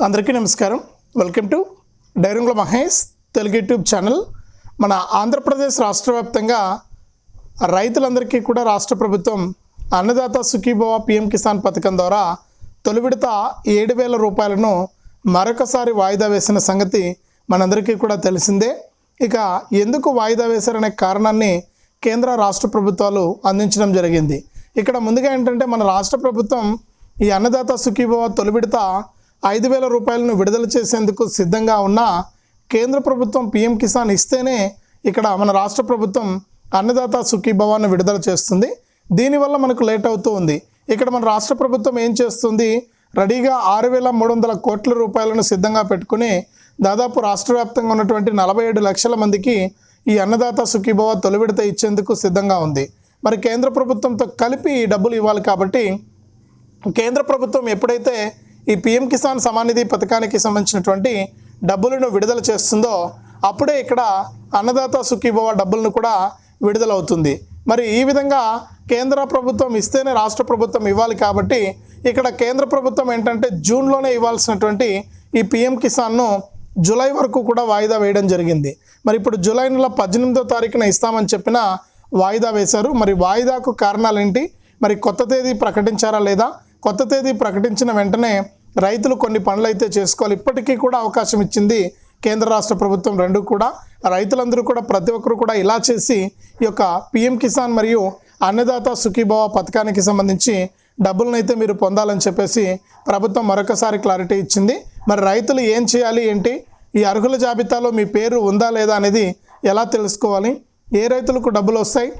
అందరికీ నమస్కారం. Welcome to Dairangula Mahesh Telugu YouTube channel మన ఆంధ్రప్రదేశ్ రాష్ట్ర వ్యాప్తంగా రైతులందరికీ కూడా రాష్ట్ర ప్రభుత్వం అన్నదాత సుఖీభవ పిఎం కిసాన్ పథకం ద్వారా తొలి విడత ఏడు వేల రూపాయలను మరొకసారి వాయిదా వేసిన సంగతి మనందరికీ కూడా తెలిసిందే. ఇక ఎందుకు వాయిదా వేశారనే కారణాన్ని కేంద్ర రాష్ట్ర ప్రభుత్వాలు అందించడం జరిగింది. ఇక్కడ ముందుగా ఏంటంటే మన రాష్ట్ర ప్రభుత్వం ఈ అన్నదాత సుఖీభవ తొలి విడత ఐదు వేల రూపాయలను విడుదల చేసేందుకు సిద్ధంగా ఉన్న కేంద్ర ప్రభుత్వం పిఎం కిసాన్ ఇస్తేనే ఇక్కడ మన రాష్ట్ర ప్రభుత్వం అన్నదాత సుఖీభవాన్ని విడుదల చేస్తుంది. దీనివల్ల మనకు లేట్ అవుతూ ఉంది. ఇక్కడ మన రాష్ట్ర ప్రభుత్వం ఏం చేస్తుంది? రెడీగా ఆరు వేల మూడు వందల కోట్ల రూపాయలను సిద్ధంగా పెట్టుకుని దాదాపు రాష్ట్ర వ్యాప్తంగా ఉన్నటువంటి నలభై ఏడు లక్షల మందికి ఈ అన్నదాత సుఖీభవ తొలి విడత ఇచ్చేందుకు సిద్ధంగా ఉంది. మరి కేంద్ర ప్రభుత్వంతో కలిపి ఈ డబ్బులు ఇవ్వాలి కాబట్టి కేంద్ర ప్రభుత్వం ఎప్పుడైతే ఈ పిఎం కిసాన్ సమానిధి పథకానికి సంబంధించినటువంటి డబ్బులను విడుదల చేస్తుందో అప్పుడే ఇక్కడ అన్నదాత సుఖీభవ డబ్బులను కూడా విడుదలవుతుంది. మరి ఈ విధంగా కేంద్ర ప్రభుత్వం ఇస్తేనే రాష్ట్ర ప్రభుత్వం ఇవ్వాలి కాబట్టి ఇక్కడ కేంద్ర ప్రభుత్వం ఏంటంటే జూన్లోనే ఇవ్వాల్సినటువంటి ఈ పిఎం కిసాన్ను జూలై వరకు కూడా వాయిదా వేయడం జరిగింది. మరి ఇప్పుడు జూలై నెల పద్దెనిమిదో తారీఖున ఇస్తామని చెప్పిన వాయిదా వేశారు. మరి వాయిదాకు కారణాలు ఏంటి మరి కొత్త తేదీ ప్రకటించారా లేదా? కొత్త తేదీ ప్రకటించిన వెంటనే రైతులు కొన్ని పనులు అయితే చేసుకోవాలి. ఇప్పటికీ కూడా అవకాశం ఇచ్చింది కేంద్ర రాష్ట్ర ప్రభుత్వం రెండు కూడా. రైతులందరూ కూడా ప్రతి ఒక్కరు కూడా ఇలా చేసి ఈ యొక్క పిఎం కిసాన్ మరియు అన్నదాత సుఖీభావ పథకానికి సంబంధించి డబ్బులను అయితే మీరు పొందాలని చెప్పేసి ప్రభుత్వం మరొకసారి క్లారిటీ ఇచ్చింది. మరి రైతులు ఏం చేయాలి ఏంటి? ఈ అర్హుల జాబితాలో మీ పేరు ఉందా లేదా అనేది ఎలా తెలుసుకోవాలి? ఏ రైతులకు డబ్బులు వస్తాయి?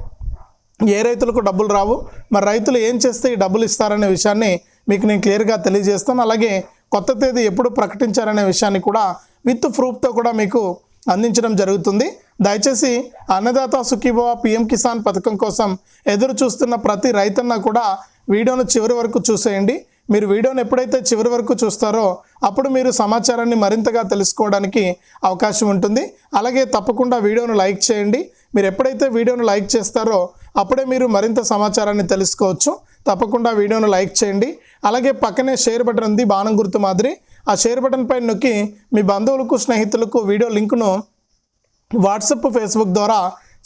ఏ రైతులకు డబ్బులు రావు? మరి రైతులు ఏం చేస్తే ఈ డబ్బులు ఇస్తారనే విషయాన్ని మీకు నేను క్లియర్గా తెలియజేస్తాను. అలాగే కొత్త తేదీ ఎప్పుడు ప్రకటించారనే విషయాన్ని కూడా విత్ ప్రూఫ్తో కూడా మీకు అందించడం జరుగుతుంది. దయచేసి అన్నదాత సుఖీభవ పిఎం కిసాన్ పథకం కోసం ఎదురు చూస్తున్న ప్రతి రైతన్న కూడా వీడియోను చివరి వరకు చూసేయండి. మీరు వీడియోని ఎప్పుడైతే చివరి వరకు చూస్తారో అప్పుడు మీరు సమాచారాన్ని మరింతగా తెలుసుకోవడానికి అవకాశం ఉంటుంది. అలాగే తప్పకుండా వీడియోను లైక్ చేయండి. మీరు ఎప్పుడైతే వీడియోను లైక్ చేస్తారో అప్పుడే మీరు మరింత సమాచారాన్ని తెలుసుకోవచ్చు. తప్పకుండా వీడియోను లైక్ చేయండి. అలాగే పక్కనే షేర్ బటన్ ఉంది బాణం గుర్తు మాదిరి. ఆ షేర్ బటన్ పైన నొక్కి మీ బంధువులకు స్నేహితులకు వీడియో లింకును వాట్సప్ ఫేస్బుక్ ద్వారా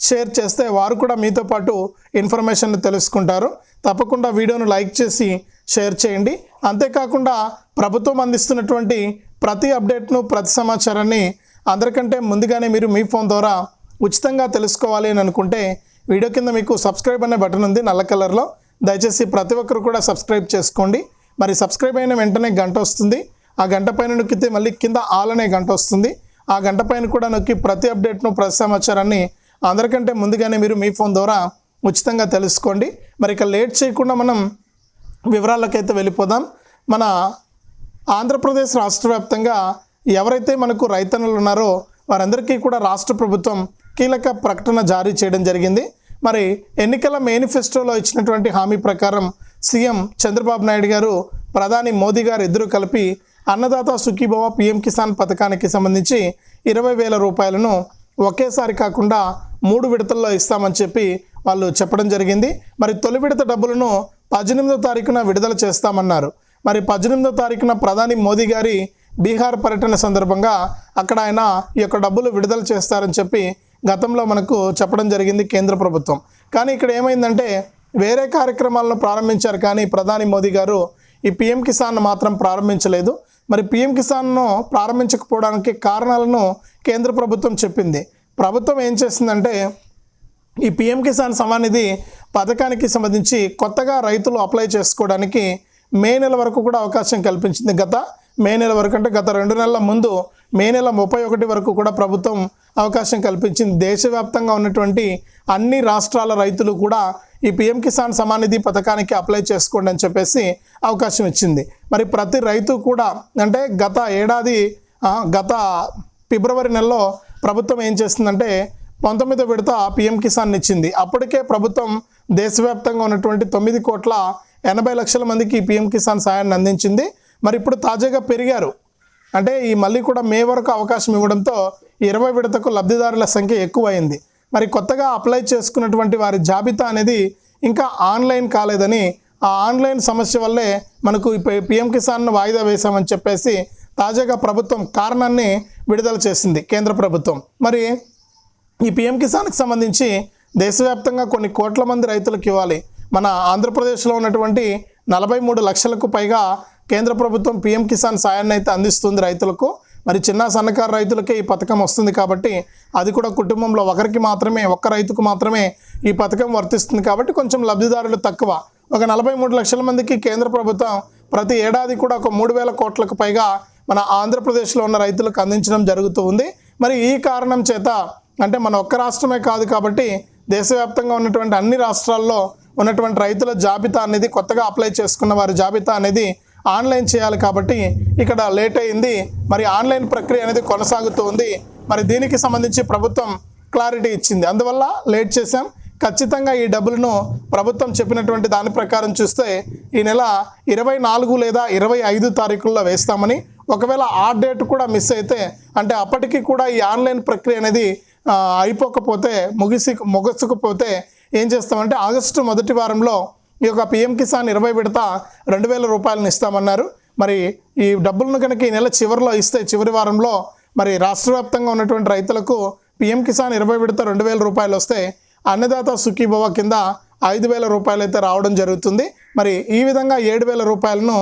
షేర్ చేస్తే వారు కూడా మీతో పాటు ఇన్ఫర్మేషన్ తెలుసుకుంటారు. తప్పకుండా వీడియోను లైక్ చేసి షేర్ చేయండి. అంతేకాకుండా ప్రభుత్వం అందిస్తున్నటువంటి ప్రతి అప్డేట్ను ప్రతి సమాచారాన్ని అందరికంటే ముందుగానే మీరు మీ ఫోన్ ద్వారా ఉచితంగా తెలుసుకోవాలి అని అనుకుంటే వీడియో కింద మీకు సబ్స్క్రైబ్ అనే బటన్ ఉంది నల్ల కలర్లో. దయచేసి ప్రతి ఒక్కరు కూడా సబ్స్క్రైబ్ చేసుకోండి. మరి సబ్స్క్రైబ్ అయిన వెంటనే గంట వస్తుంది. ఆ గంట పైన నొక్కితే మళ్ళీ కింద ఆల్ అనే గంట వస్తుంది. ఆ గంట పైన కూడా నొక్కి ప్రతి అప్డేట్ను ప్రతి సమాచారాన్ని అందరికంటే ముందుగానే మీరు మీ ఫోన్ ద్వారా ఉచితంగా తెలుసుకోండి. మరి ఇక లేట్ చేయకుండా మనం వివరాలకైతే వెళ్ళిపోదాం. మన ఆంధ్రప్రదేశ్ రాష్ట్ర వ్యాప్తంగా ఎవరైతే మనకు రైతన్నులు ఉన్నారో వారందరికీ కూడా రాష్ట్ర ప్రభుత్వం కీలక ప్రకటన జారీ చేయడం జరిగింది. మరి ఎన్నికల మేనిఫెస్టోలో ఇచ్చినటువంటి హామీ ప్రకారం సీఎం చంద్రబాబు నాయుడు గారు ప్రధాని మోదీ గారు ఇద్దరు కలిపి అన్నదాత సుఖీభవ పిఎం కిసాన్ పథకానికి సంబంధించి ఇరవై వేల రూపాయలను ఒకేసారి కాకుండా మూడు విడతల్లో ఇస్తామని చెప్పి వాళ్ళు చెప్పడం జరిగింది. మరి తొలి విడత డబ్బులను పద్దెనిమిదో తారీఖున విడుదల చేస్తామన్నారు. మరి పద్దెనిమిదో తారీఖున ప్రధాని మోదీ గారి బీహార్ పర్యటన సందర్భంగా అక్కడ ఆయన ఈ యొక్క డబ్బులు విడుదల చేస్తారని చెప్పి గతంలో మనకు చెప్పడం జరిగింది కేంద్ర ప్రభుత్వం. కానీ ఇక్కడ ఏమైందంటే వేరే కార్యక్రమాలను ప్రారంభించారు కానీ ప్రధాని మోదీ గారు ఈ పిఎం కిసాన్ మాత్రం ప్రారంభించలేదు. మరి పిఎం కిసాన్ను ప్రారంభించకపోవడానికి కారణాలను కేంద్ర ప్రభుత్వం చెప్పింది. ప్రభుత్వం ఏం చేసిందంటే ఈ పిఎం కిసాన్ సమానిధి పథకానికి సంబంధించి కొత్తగా రైతులు అప్లై చేసుకోవడానికి మే నెల వరకు కూడా అవకాశం కల్పించింది. గత మే నెల వరకు అంటే గత రెండు నెలల ముందు మే నెల ముప్పై ఒకటి వరకు కూడా ప్రభుత్వం అవకాశం కల్పించింది. దేశవ్యాప్తంగా ఉన్నటువంటి అన్ని రాష్ట్రాల రైతులు కూడా ఈ పిఎం కిసాన్ సమానిధి పథకానికి అప్లై చేసుకోండి అని చెప్పేసి అవకాశం ఇచ్చింది. మరి ప్రతి రైతు కూడా అంటే గత ఏడాది గత ఫిబ్రవరి నెలలో ప్రభుత్వం ఏం చేస్తుందంటే పంతొమ్మిదో విడత పిఎం కిసాన్ ఇచ్చింది. అప్పటికే ప్రభుత్వం దేశవ్యాప్తంగా ఉన్నటువంటి తొమ్మిది కోట్ల ఎనభై లక్షల మందికి పిఎం కిసాన్ సాయాన్ని అందించింది. మరి ఇప్పుడు తాజాగా పెరిగారు. అంటే ఈ మళ్ళీ కూడా మే వరకు అవకాశం ఇవ్వడంతో ఇరవై విడతకు లబ్ధిదారుల సంఖ్య ఎక్కువైంది. మరి కొత్తగా అప్లై చేసుకున్నటువంటి వారి జాబితా అనేది ఇంకా ఆన్లైన్ కాలేదని ఆ ఆన్లైన్ సమస్య వల్లే మనకు ఈ పిఎం కిసాన్ను వాయిదా వేశామని చెప్పేసి తాజాగా ప్రభుత్వం కారణాన్ని విడుదల చేసింది కేంద్ర ప్రభుత్వం. మరి ఈ పిఎం కిసాన్కి సంబంధించి దేశవ్యాప్తంగా కొన్ని కోట్ల మంది రైతులకు ఇవ్వాలి. మన ఆంధ్రప్రదేశ్లో ఉన్నటువంటి నలభై మూడు లక్షలకు పైగా కేంద్ర ప్రభుత్వం పిఎం కిసాన్ సాయాన్ని అయితే అందిస్తుంది రైతులకు. మరి చిన్న సన్నకారు రైతులకే ఈ పథకం వస్తుంది కాబట్టి అది కూడా కుటుంబంలో ఒకరికి మాత్రమే ఒక్క రైతుకు మాత్రమే ఈ పథకం వర్తిస్తుంది కాబట్టి కొంచెం లబ్ధిదారులు తక్కువ. ఒక నలభై మూడు లక్షల మందికి కేంద్ర ప్రభుత్వం ప్రతి ఏడాది కూడా ఒక మూడు వేల కోట్లకు పైగా మన ఆంధ్రప్రదేశ్లో ఉన్న రైతులకు అందించడం జరుగుతూ ఉంది. మరి ఈ కారణం చేత అంటే మన ఒక్క రాష్ట్రమే కాదు కాబట్టి దేశవ్యాప్తంగా ఉన్నటువంటి అన్ని రాష్ట్రాల్లో ఉన్నటువంటి రైతుల జాబితా అనేది కొత్తగా అప్లై చేసుకున్న వారి జాబితా అనేది ఆన్లైన్ చేయాలి కాబట్టి ఇక్కడ లేట్ అయింది. మరి ఆన్లైన్ ప్రక్రియ అనేది కొనసాగుతూ ఉంది. మరి దీనికి సంబంధించి ప్రభుత్వం క్లారిటీ ఇచ్చింది. అందువల్ల లేట్ చేశాం. ఖచ్చితంగా ఈ డబ్బులను ప్రభుత్వం చెప్పినటువంటి దాని ప్రకారం చూస్తే ఈ నెల ఇరవై నాలుగు లేదా ఇరవై ఐదు తారీఖుల్లో వేస్తామని ఒకవేళ ఆ డేట్ కూడా మిస్ అయితే అంటే అప్పటికి కూడా ఈ ఆన్లైన్ ప్రక్రియ అనేది అయిపోకపోతే ముగిసి ముగసుకుపోతే ఏం చేస్తామంటే ఆగస్టు మొదటి వారంలో ఈ యొక్క పిఎం కిసాన్ ఇరవై విడత రెండు వేల రూపాయలను ఇస్తామన్నారు. మరి ఈ డబ్బులను కనుక ఈ నెల చివరిలో ఇస్తే చివరి వారంలో మరి రాష్ట్ర వ్యాప్తంగా ఉన్నటువంటి రైతులకు పిఎం కిసాన్ ఇరవై విడత రెండు వేల రూపాయలు వస్తే అన్నదాత సుఖీభవ కింద ఐదు వేల రూపాయలు అయితే రావడం జరుగుతుంది. మరి ఈ విధంగా ఏడు వేల రూపాయలను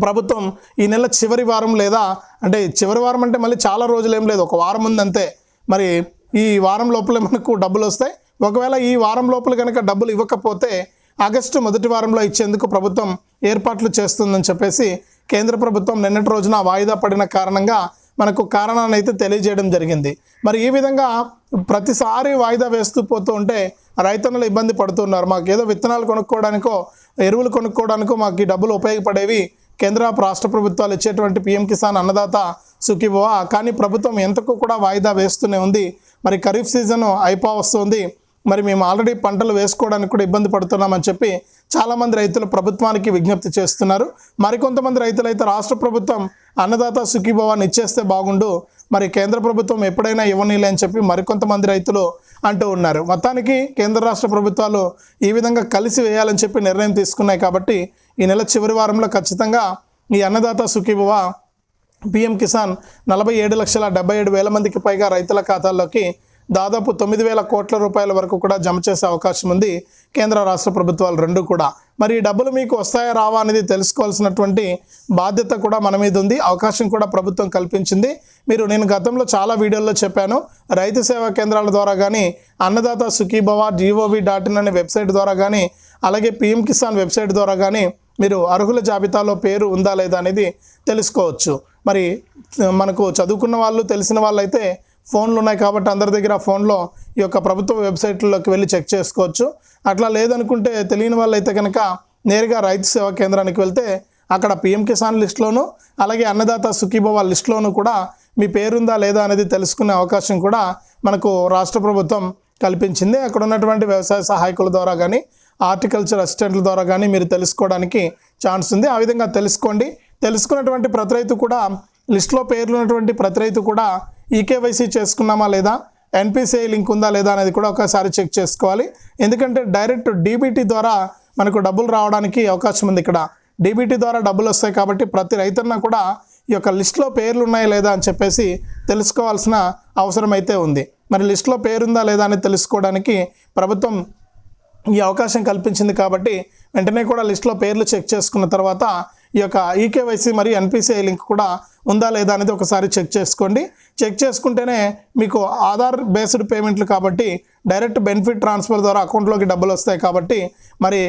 ప్రభుత్వం ఈ నెల చివరి వారం లేదా అంటే చివరి వారం అంటే మళ్ళీ చాలా రోజులు ఏం లేదు ఒక వారం ఉంది అంతే. మరి ఈ వారం లోపలే మనకు డబ్బులు వస్తాయి. ఒకవేళ ఈ వారం లోపల కనుక డబ్బులు ఇవ్వకపోతే ఆగస్టు మొదటి వారంలో ఇచ్చేందుకు ప్రభుత్వం ఏర్పాట్లు చేస్తుందని చెప్పేసి కేంద్ర ప్రభుత్వం నిన్నటి రోజున వాయిదా పడిన కారణంగా మనకు కారణాన్ని అయితే తెలియజేయడం జరిగింది. మరి ఈ విధంగా ప్రతిసారి వాయిదా వేస్తూ పోతూ ఉంటే రైతన్నలు ఇబ్బంది పడుతున్నారు. మాకు ఏదో విత్తనాలు కొనుక్కోవడానికో ఎరువులు కొనుక్కోవడానికో మాకు ఈ డబ్బులు ఉపయోగపడేవి కేంద్ర రాష్ట్ర ప్రభుత్వాలు ఇచ్చేటువంటి పిఎం కిసాన్ అన్నదాత సుఖీభవ కానీ ప్రభుత్వం ఎంతకు కూడా వాయిదా వేస్తూనే ఉంది. మరి ఖరీఫ్ సీజన్ అయిపో వస్తుంది మరి మేము ఆల్రెడీ పంటలు వేసుకోవడానికి కూడా ఇబ్బంది పడుతున్నామని చెప్పి చాలామంది రైతులు ప్రభుత్వానికి విజ్ఞప్తి చేస్తున్నారు. మరికొంతమంది రైతులు అయితే రాష్ట్ర ప్రభుత్వం అన్నదాత సుఖీభవాన్ని ఇచ్చేస్తే బాగుండు. మరి కేంద్ర ప్రభుత్వం ఎప్పుడైనా ఇవ్వనీలే అని చెప్పి మరికొంతమంది రైతులు అంటూ ఉన్నారు. మొత్తానికి కేంద్ర రాష్ట్ర ప్రభుత్వాలు ఈ విధంగా కలిసి వేయాలని చెప్పి నిర్ణయం తీసుకున్నాయి కాబట్టి ఈ నెల చివరి వారంలో ఖచ్చితంగా ఈ అన్నదాత సుఖీభవ పిఎం కిసాన్ నలభై ఏడు లక్షల డెబ్బై ఏడు వేల మందికి పైగా రైతుల ఖాతాల్లోకి దాదాపు తొమ్మిది వేల కోట్ల రూపాయల వరకు కూడా జమ చేసే అవకాశం ఉంది. కేంద్ర రాష్ట్ర ప్రభుత్వాలు రెండు కూడా. మరి ఈ డబ్బులు మీకు వస్తాయా రావా అనేది తెలుసుకోవాల్సినటువంటి బాధ్యత కూడా మన మీద ఉంది. అవకాశం కూడా ప్రభుత్వం కల్పించింది. మీరు నేను గతంలో చాలా వీడియోల్లో చెప్పాను. రైతు సేవా కేంద్రాల ద్వారా కానీ Annadata Sukhibhava G O V dot in అనే వెబ్సైట్ ద్వారా కానీ అలాగే పిఎం కిసాన్ వెబ్సైట్ ద్వారా కానీ మీరు అర్హుల జాబితాలో పేరు ఉందా లేదా అనేది తెలుసుకోవచ్చు. మరి మనకు చదువుకున్న వాళ్ళు తెలిసిన వాళ్ళు అయితే ఫోన్లు ఉన్నాయి కాబట్టి అందరి దగ్గర ఫోన్లో ఈ యొక్క ప్రభుత్వ వెబ్సైట్లోకి వెళ్ళి చెక్ చేసుకోవచ్చు. అట్లా లేదనుకుంటే తెలియని వాళ్ళైతే కనుక నేరుగా రైతు సేవా కేంద్రానికి వెళ్తే అక్కడ పిఎం కిసాన్ లిస్టులోను అలాగే అన్నదాత సుఖీభవ లిస్టులోను కూడా మీ పేరుందా లేదా అనేది తెలుసుకునే అవకాశం కూడా మనకు రాష్ట్ర ప్రభుత్వం కల్పించింది. అక్కడ ఉన్నటువంటి వ్యవసాయ సహాయకుల ద్వారా కానీ హార్టికల్చర్ అసిస్టెంట్ల ద్వారా కానీ మీరు తెలుసుకోవడానికి ఛాన్స్ ఉంది. ఆ విధంగా తెలుసుకోండి. తెలుసుకున్నటువంటి ప్రతి రైతు కూడా లిస్టులో పేర్లు ఉన్నటువంటి ప్రతి రైతు కూడా ఈకేవైసీ చేసుకున్నామా లేదా? ఎన్పిసిఐ లింక్ ఉందా లేదా అనేది కూడా ఒకసారి చెక్ చేసుకోవాలి. ఎందుకంటే డైరెక్ట్ డీబీటీ ద్వారా మనకు డబ్బులు రావడానికి అవకాశం ఉంది ఇక్కడ. డీబీటీ ద్వారా డబ్బులు వస్తాయి కాబట్టి ప్రతి రైతన్న కూడా ఈ యొక్క లిస్టులో పేర్లు ఉన్నాయా లేదా అని చెప్పేసి తెలుసుకోవాల్సిన అవసరం అయితే ఉంది. మరి లిస్టులో పేరుందా లేదా అని తెలుసుకోవడానికి ప్రభుత్వం ఈ అవకాశం కల్పించింది కాబట్టి వెంటనే కూడా లిస్ట్లో పేర్లు చెక్ చేసుకున్న తర్వాత ఈ యొక్క ఈకేవైసీ మరియు ఎన్పిసిఐ లింక్ కూడా ఉందా లేదా అనేది ఒకసారి చెక్ చేసుకోండి. చెక్ చేసుకుంటేనే మీకు ఆధార్ బేస్డ్ పేమెంట్లు కాబట్టి డైరెక్ట్ బెనిఫిట్ ట్రాన్స్ఫర్ ద్వారా అకౌంట్లోకి డబ్బులు వస్తాయి కాబట్టి మరి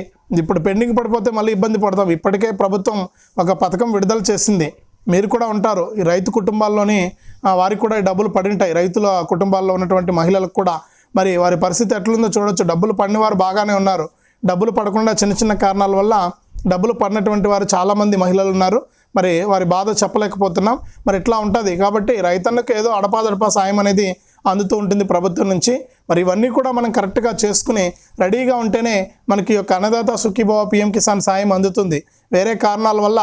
ఇప్పుడు పెండింగ్ పడిపోతే మళ్ళీ ఇబ్బంది పడతాం. ఇప్పటికే ప్రభుత్వం ఒక పథకం విడుదల చేసింది. మీరు కూడా ఉంటారు. ఈ రైతు కుటుంబాల్లోని వారికి కూడా ఈ డబ్బులు పడింటాయి. రైతుల కుటుంబాల్లో ఉన్నటువంటి మహిళలకు కూడా మరి వారి పరిస్థితి ఎట్లుందో చూడొచ్చు. డబ్బులు పడిన వారు బాగానే ఉన్నారు. డబ్బులు పడకుండా చిన్న చిన్న కారణాల వల్ల డబ్బులు పడినటువంటి వారు చాలామంది మహిళలు ఉన్నారు. మరి వారి బాధ చెప్పలేకపోతున్నాం. మరి ఇట్లా ఉంటుంది. కాబట్టి రైతన్నకు ఏదో అడపాదడపా సాయం అనేది అందుతూ ఉంటుంది ప్రభుత్వం నుంచి. మరి ఇవన్నీ కూడా మనం కరెక్ట్గా చేసుకుని రెడీగా ఉంటేనే మనకి యొక్క అన్నదాత సుఖీభావ పిఎం కిసాన్ సాయం అందుతుంది. వేరే కారణాల వల్ల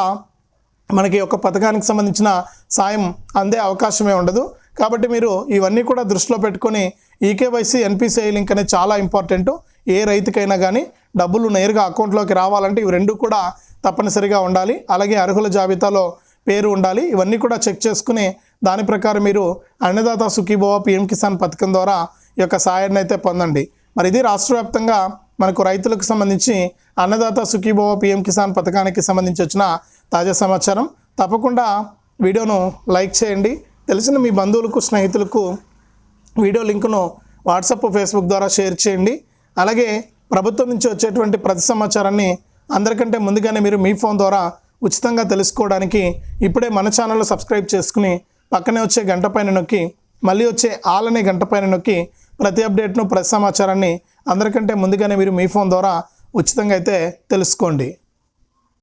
మనకి ఒక పథకానికి సంబంధించిన సాయం అందే అవకాశమే ఉండదు. కాబట్టి మీరు ఇవన్నీ కూడా దృష్టిలో పెట్టుకొని ఈకేవైసీ ఎన్పిసిఐ లింక్ అనేది చాలా ఇంపార్టెంట్. ఏ రైతుకైనా కానీ డబ్బులు నేరుగా అకౌంట్లోకి రావాలంటే ఇవి రెండు కూడా తప్పనిసరిగా ఉండాలి. అలాగే అర్హుల జాబితాలో పేరు ఉండాలి. ఇవన్నీ కూడా చెక్ చేసుకుని దాని ప్రకారం మీరు అన్నదాత సుఖీభవ పిఎం కిసాన్ పథకం ద్వారా ఈ యొక్క సహాయాన్ని అయితే పొందండి. మరి ఇది రాష్ట్ర వ్యాప్తంగా మనకు రైతులకు సంబంధించి అన్నదాత సుఖీభవ పిఎం కిసాన్ పథకానికి సంబంధించి వచ్చిన తాజా సమాచారం. తప్పకుండా వీడియోను లైక్ చేయండి. తెలిసిన మీ బంధువులకు స్నేహితులకు వీడియో లింకును వాట్సాప్ ఫేస్బుక్ ద్వారా షేర్ చేయండి. అలాగే ప్రభుత్వం నుంచి వచ్చేటువంటి ప్రతి సమాచారాన్ని అందరికంటే ముందుగానే మీరు మీ ఫోన్ ద్వారా ఉచితంగా తెలుసుకోవడానికి ఇప్పుడే మన ఛానల్లో సబ్స్క్రైబ్ చేసుకుని పక్కనే వచ్చే గంట పైన నొక్కి మళ్ళీ వచ్చే ఆల్ అనే గంట పైన నొక్కి ప్రతి అప్డేట్ను ప్రతి సమాచారాన్ని అందరికంటే ముందుగానే మీరు మీ ఫోన్ ద్వారా ఉచితంగా అయితే తెలుసుకోండి.